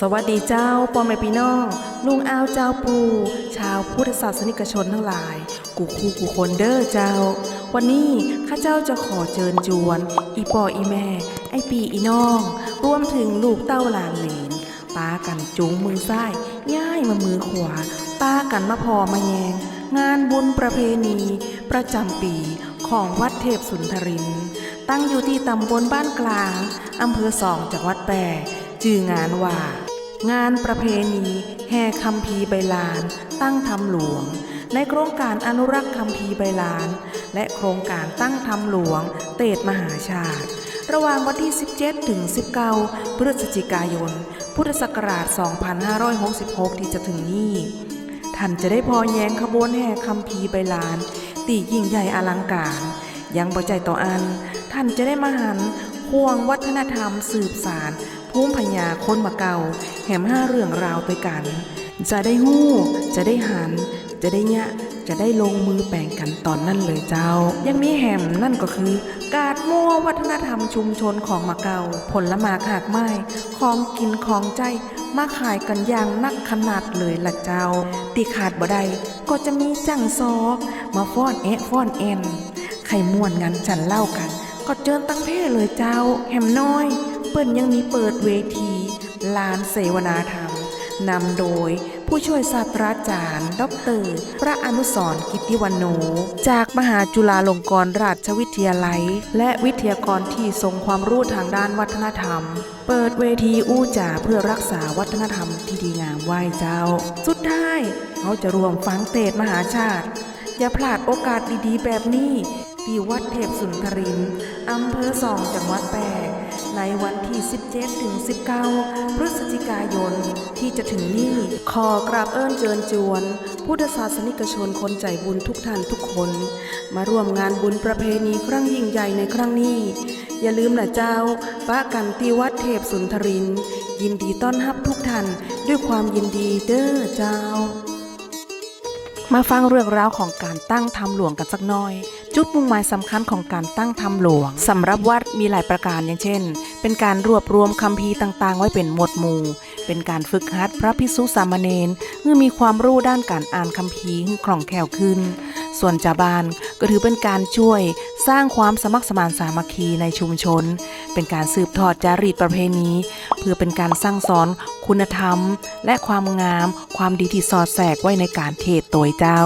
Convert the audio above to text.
สวัสดีเจ้าพ่อแม่พี่น้องลุงอาวเจ้าปู ชาวพุทธศาสนิกชนทั้งหลาย กูคู่กูคนเด้อเจ้า วันนี้ข้าเจ้าจะขอเชิญจวน อีปออีแม่ ไอปีอีน้อง รวมถึงลูกเต้าหลานเหลนป้ากันจุงมือซ้ายย่ายมามือขวาป้ากันมาพอมาแยง งานบุญประเพณี ประจำปีของวัดเทพสุนทริน ตั้งอยู่ที่ตำบลบ้านกลางอำเภอสองจังหวัดแปร จื่องานว่า งานประเพณีแห่คำพีร์ใบลาน ตั้งธรรมหลวง ในโครงการอนุรักษ์คำพีร์ใบลาน และโครงการตั้งธรรมหลวง เตดมหาชาติ ระหว่างวันที่ 17 ถึง 19 พฤศจิกายน พุทธศักราช 2566 ที่จะถึงนี้ท่านจะได้พอแย้งขบวนแห่คำพีร์ใบลาน ตียิ่งใหญ่อลังการ ยังบ่ใจต่ออัน ท่านจะได้มาหัน ควงวัฒนธรรมสืบสารภูมิปัญาคนมาเก่า แหมห้าเรื่องราวด้วยกัน จะได้หู้ จะได้หัน จะได้ยะจะได้ลงมือแปลงกันตอนนั้นเลยเจ้า ยังมีแหมนั่นก็คือ กาดมั่ววัฒนธรรมชุมชนของมาเกาผลหมาหากไม้ของกินของใจมาขายกันอย่างนักขนาดเลยละเจ้าตีขาดบ่ได้ก็จะมีจังซอก มาฟ้อนแอะฟ้อนแอนไข่ม่วนงานจันเล่ากัน ก็เจิญตั้งเพศเลยเจ้า แหมน้อย เปิ้นยังมีเปิดเวทีลานเสวนาธรรมนำโดยผู้ช่วยศาสตราจารย์ ดร พระอนุสรกิติวันโน จากมหาจุฬาลงกรณราชวิทยาลัย และวิทยากรที่ทรงความรู้ทางด้านวัฒนธรรม เปิดเวทีอู้จ่าเพื่อรักษาวัฒนธรรมที่ดีงามไหว้เจ้า สุดท้ายเขาจะรวมฟังเตดมหาชาติ อย่าพลาดโอกาสดีๆ แบบนี้ ที่วัดเทพสุนทรินทร์อำเภอสองจังหวัดแปรในวันที่ 17ถึง19 พฤศจิกายนที่จะถึงนี้ ขอกราบเอิ้นเจิญจวน พุทธศาสนิกชนคนใจบุญทุกท่านทุกคน มาร่วมงานบุญประเพณีครั้งยิ่งใหญ่ในครั้งนี้ อย่าลืมนะเจ้าป้ากันตีวัดเทพสุนทรินทร์ยินดีต้อนรับทุกท่านด้วยความยินดีเด้อเจ้า มาฟังเรื่องราวของการตั้งทำหลวงกันสักหน่อย จุดมุ่งหมายสำคัญของการตั้งทำหลวงสำหรับวัดมีหลายประการอย่างเช่น เป็นการรวบรวมคำพีต่างๆ ไว้เป็นหมวดหมู่ เป็นการฝึกหัดพระพิสุสามเณรเมื่อมีความรู้ด้านการอ่านคำพีให้คล่องแคล่วขึ้น ส่วนจาบานก็ถือเป็นการช่วย สร้างความสมัครสมานสามัคคีในชุมชน เป็นการสืบทอดจารีตประเพณี เพื่อเป็นการสร้างสอนคุณธรรม และความงาม ความดีที่สอดแทรกไว้ในการเทศตัวเจ้า